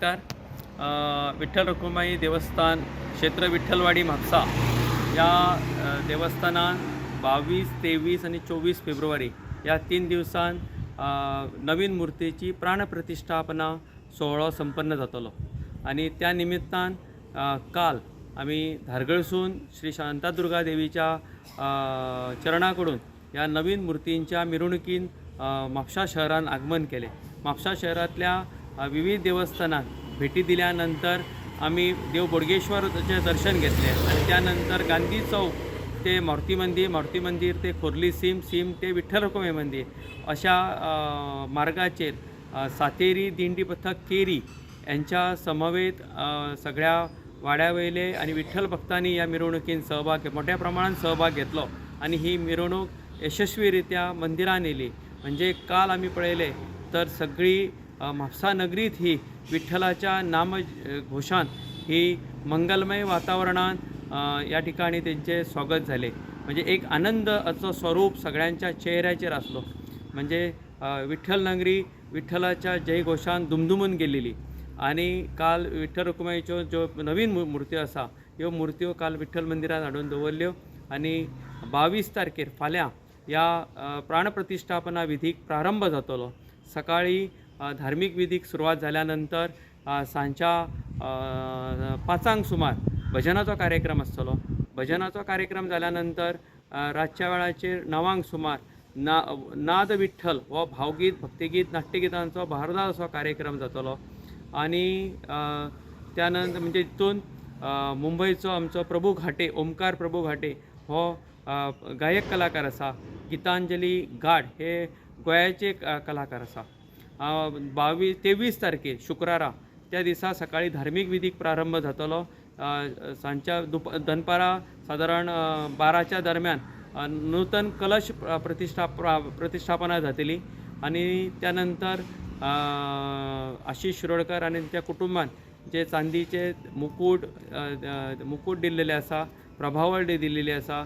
नमस्कार. विठ्ठल रखुमाई देवस्थान क्षेत्र विठ्ठलवाडी म्हापसा या देवस्थानात बावीस तेवीस आणि चोवीस फेब्रुवारी या तीन दिवसांत नवीन मूर्तीची प्राणप्रतिष्ठापना सोहळा संपन्न जातलो आणि त्या निमित्तान काल आम्ही धारगळसून श्री शांतादुर्गा देवीच्या चरणाकडून या नवीन मूर्तींच्या मिरवणुकीन अ, म्हापसा शहरात आगमन केले. म्हापसा शहरातल्या विविध देवस्थानात भेटी दिल्यानंतर आम्ही देव बोडगेश्वरचे दर्शन घेतले. आणि त्यानंतर गांधी चौक ते मारुती मंदिर मारुती मंदिर ते खोर्ली सीम सीम ते विठ्ठल रखुमाई मंदिर अशा मार्गाचे मार्गाचेर सातेरी दिंडी पथक केरी यांच्या समवेत सगळ्या वाड्यावयले आणि विठ्ठल भक्तांनी या मिरवणुकीत सहभाग मोठ्या प्रमाणात सहभाग घेतलो. आणि ही मिरवणूक यशस्वीरित्या मंदिरात येयली म्हणजे काल आम्ही पळयले तर सगळी म्हापसा नगरीत ही विठ्ठलाच्या नाम अ, ही मंगलमय वातावरणात या ठिकाणी त्यांचे स्वागत झाले. म्हणजे एक आनंदाचं स्वरूप सगळ्यांच्या चेहऱ्याचेर असलो. म्हणजे विठ्ठल नगरी विठ्ठलाच्या जयघोषान दुमदुमून गेलेली. आणि काल विठ्ठल रुक्माईच्यो ज्यो नवीन मुर्त्यो मूर्त्यो आसा ह्यो मूर्त्यो काल विठ्ठल मंदिरात हाडून दवरल्यो. आणि बावीस तारखेर फाल्यां ह्या प्राणप्रतिष्ठापना विधीक प्रारंभ जातलो. सकाळी धार्मीक विधीक सुरवात झाल्यानंतर सांच्या पांचांक सुमार भजनाचो कार्यक्रम आसतलो. भजनाचो कार्यक्रम जाल्यानंतर रातच्या वेळाचेर णवांक सुमार ना नाद विठ्ठल हो भावगीत भक्तिगीत नाट्यगितांचो भारदार असो कार्यक्रम जातलो. आणि त्या त्यानंतर म्हणजे तितून मुंबयचो आमचो प्रभू घाटे ओमकार प्रभू घाटे हो गायक कलाकार आसा. गीतांजली गाड हे गोंयाचे कलाकार आसा. बावीस तेवीस तारखेर शुक्रारा. त्या दिसा सकाळी धार्मीक विधीक प्रारंभ जातलो सांच्या दुप दनपारा सादारण बाराच्या दरम्यान नूतन कलश प्रतिष्ठा प्रतिष्ठापना जातली आणि त्यानंतर नंतर आशिष शिरोडकर आणि त्या कुटुंबान जे चांदीचे मुकुट मुकूट दिल्लेले मुकुट दिलेले आसा प्रभावळ दिलेली आसा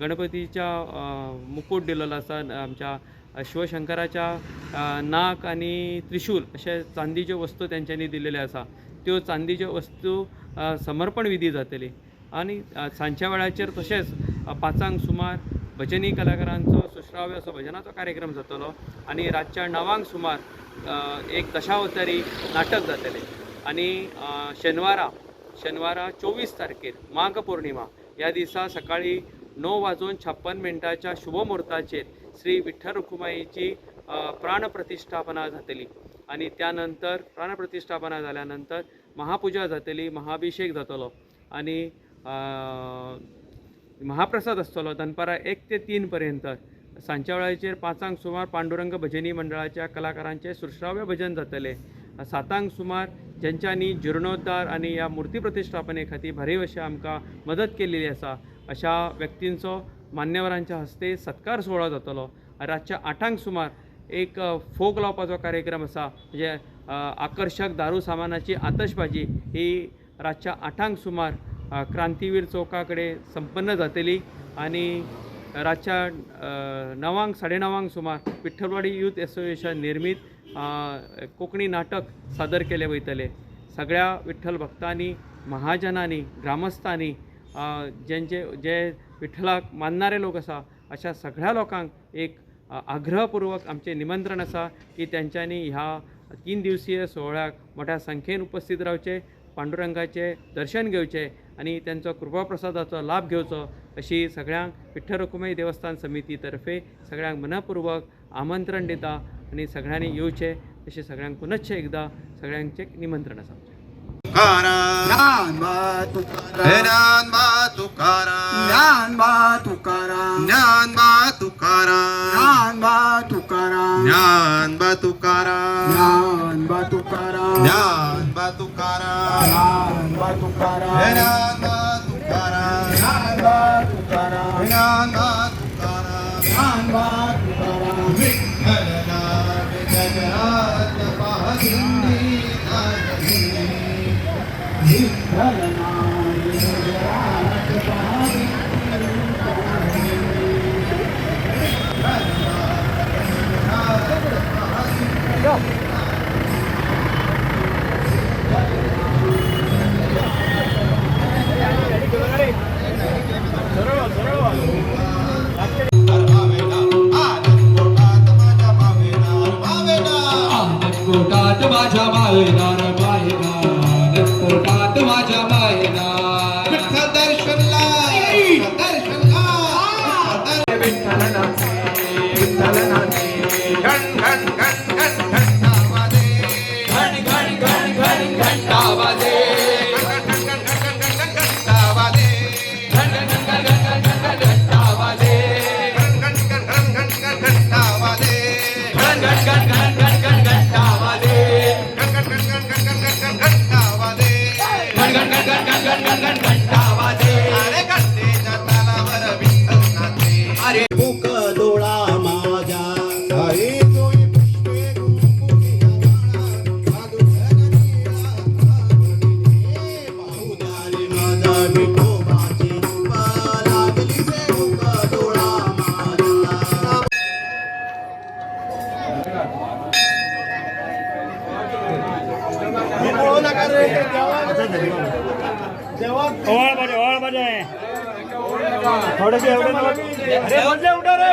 गणपतीच्या मुकूट मुकुट दिलेलो आसा आमच्या शिवशंकराच्या नाक आणि त्रिशूल अशे चांदीच्यो वस्तू तेंच्यांनी दिलेल्यो आसा त्यो चांदीच्यो वस्तू समर्पण विधी जातली. आणि सांच्या वेळाचेर तशेंच पांचांक सुमार भजनी कलाकारांचो सुश्राव्य असो भजनाचो कार्यक्रम जातलो. आणि रातच्या णवांक सुमार एक दशावतारी नाटक जातलें. आणि शेनवारा शेनवारा चोवीस तारखेर माघ पौर्णिमा. या दिसा सकाळी णव वाजून छप्पन मिनटाच्या शुभमुहूर्ताचेर श्री विठ्ठल रुक्माईची प्राणप्रतिष्ठापना जातली आणि त्यानंतर प्राणप्रतिष्ठापना झाल्यानंतर महापूजा जातली महाभिषेक जातलो आणि महाप्रसाद आसतलो दनपारा एक ते तीन पर्यंत. सांच्या वेळाचेर पांचांक सुमार पांडुरंग भजनी मंडळाच्या कलाकारांचे सुश्राव्य भजन जातले. सातांक सुमार ज्यांच्यांनी जिर्णोद्धार आणि या मूर्ती प्रतिष्ठापने खातीर भरीव अशी आमकां मदत केलेली आसा अशा व्यक्तींचो मान्यवरांच्या हस्ते सत्कार सोहळा जातलो. रातच्या आठांक सुमार एक फोग लावपाचो कार्यक्रम आसा म्हणजे आकर्षक आकर्शक दारू सामानाची आतशबाजी ही रातच्या आठांक सुमार क्रांतीवीर चौका कडेन संपन्न जातली. आणि रातच्या णवांक साडे णवांक सुमार विठ्ठलवाडी यूथ एसोसिएशन निर्मीत कोंकणी नाटक सादर केले वयतले. सगळ्या विठ्ठल भक्तांनी महाजनांनी ग्रामस्थांनी ज्यांचे जे विठ्ठलाक मानणारे लोक आसा अशा सगळ्या लोकांक एक आग्रहपूर्वक आमचे निमंत्रण आसा की तेंच्यांनी ह्या तीन दिवसीय सोहळ्याक मोठ्या संख्येन उपस्थित रावचे पांडुरंगाचे दर्शन घेवचे आणि त्यांचो कृपाप्रसादाचो लाभ घेवचो अशी सगळ्यांक विठ्ठल रुक्मय देवस्थान समिती तर्फे सगळ्यांक मनपूर्वक आमंत्रण दिता आणि सगळ्यांनी येवचें अशें सगळ्यांक पुनश्च एकदा सगळ्यांचे निमंत्रण आसा तुकाराम ज्ञानबा तुकाराम ज्ञानबा तुकाराम तुकाराम ज्ञानबा तुकाराम तुकाराम ज्ञानबा तुकाराम ज्ञानबा तुकाराम आवाज थोडेसे एवढे रे